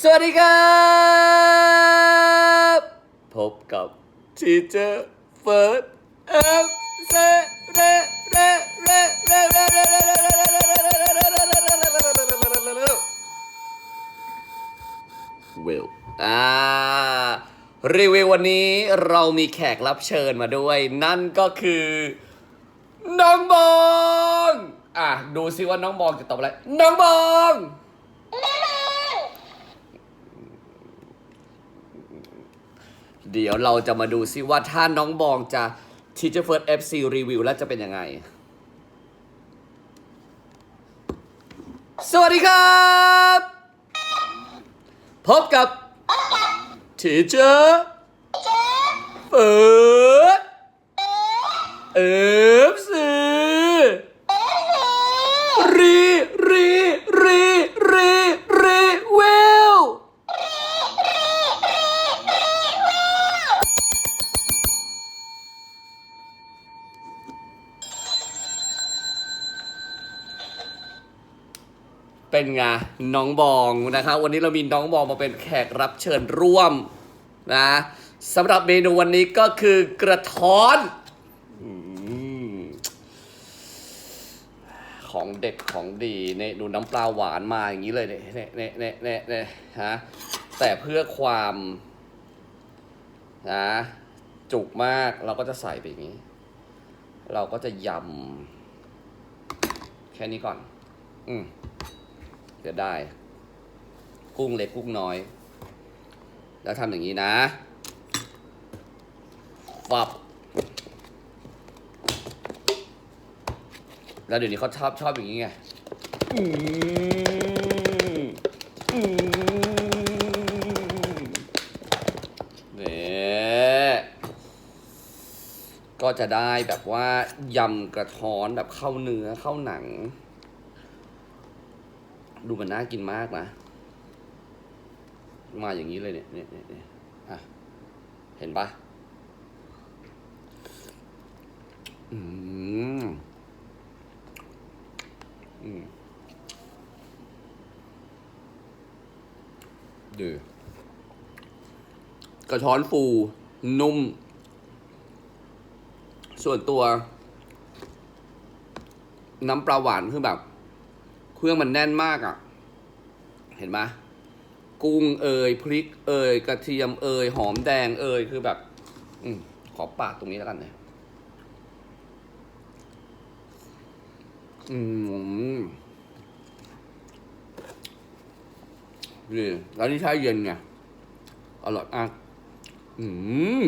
สวัสดีครับพบกับทีเจอร์เฟิร์สเอฟเซเรเรเรเรเรเรเวลอ่ารีวิววันนี้เรามีแขกรับเชิญมาด้วย นั่นก็คือ น้องบอง อะ ดูซิว่าน้องบองจะตอบอะไร น้องบอง เดี๋ยวเราจะมาดูซิว่าถ้าน้องบองจะ Teacher First FC Review แล้วจะเป็นยังไง สวัสดีครับ พบกับ Teacher First FC รีรีรีรีรีเวล เป็นไงน้องบองนะครับวันนี้เรามีน้องบองมาเป็นแขกรับเชิญร่วมนะสำหรับเมนูวันนี้ก็คือกระท้อนอของเด็กของดีเนี่ยดูน้ำปลาหวานมาอย่างนี้เลยเนี่ยเนี่ยเนี่ยเนี่ยเนี่ยเนี่ยฮะแต่เพื่อความนะจุกมากเราก็จะใส่ไปอย่างนี้ เราก็จะยำแค่นี้ก่อน อืม เดี๋ยวได้ กุ้งเล็กกุ้งน้อย แล้วทำอย่างนี้นะปับแล้วเดี๋ยวนี้เขาชอบชอบอย่างนี้ไงเนี่ยก็จะได้แบบว่ายำกระท้อนแบบเข้าเนื้อเข้าหนัง ดูมันน่ากินมากนะ มาอย่างนี้เลยเนี่ยเนี่ยเนี่ยเนี่ยอะ เห็นปะอืม อืมดูกระท้อนฟูนุ่ม ส่วนตัว น้ำปลาหวานคือแบบ รื่องมันแน่นมากอะ่ะ เห็นไหมกุ้งเอยพริก เอยกระเทียมเอยหอมแดงเอยคือแบบ อืมขอปากตรงนี้แล้วกันเนี่ยอืมนี่แล้วนี่ใช้เย็นไงอร่อยอะอืม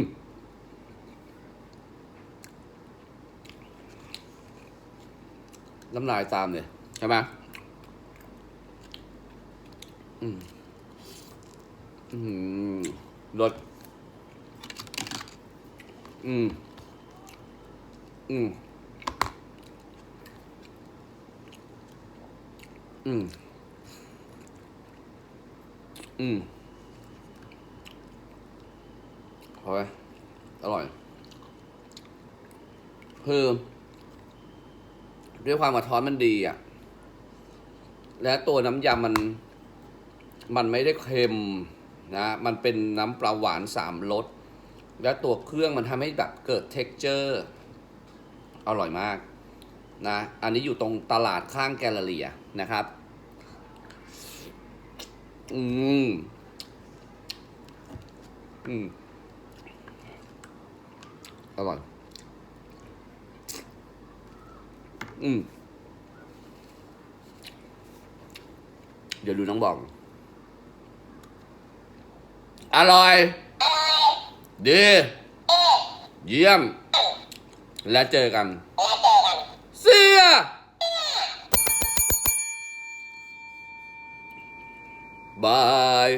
น้ำลายตามเลยใช่ไหม อืม อืมรสอืม อืม อืม อืมพอไหมอร่อยคือด้วยความกระท้อนมันดีอะ และตัวน้ำยำมัน มันไม่ได้เค็มนะ มันเป็นน้ำปลาหวานสามรส และตัวเครื่องมันทำให้แบบเกิด t e x t อร์อร่อยมากนะ อันนี้อยู่ตรงตลาดข้างแกลเลอรี่นะครับ อืม อืม อร่อย อืม เดี๋ยวดูน้องบอก อร่อย ดี เยี่ยม และเจอกัน เสียบาย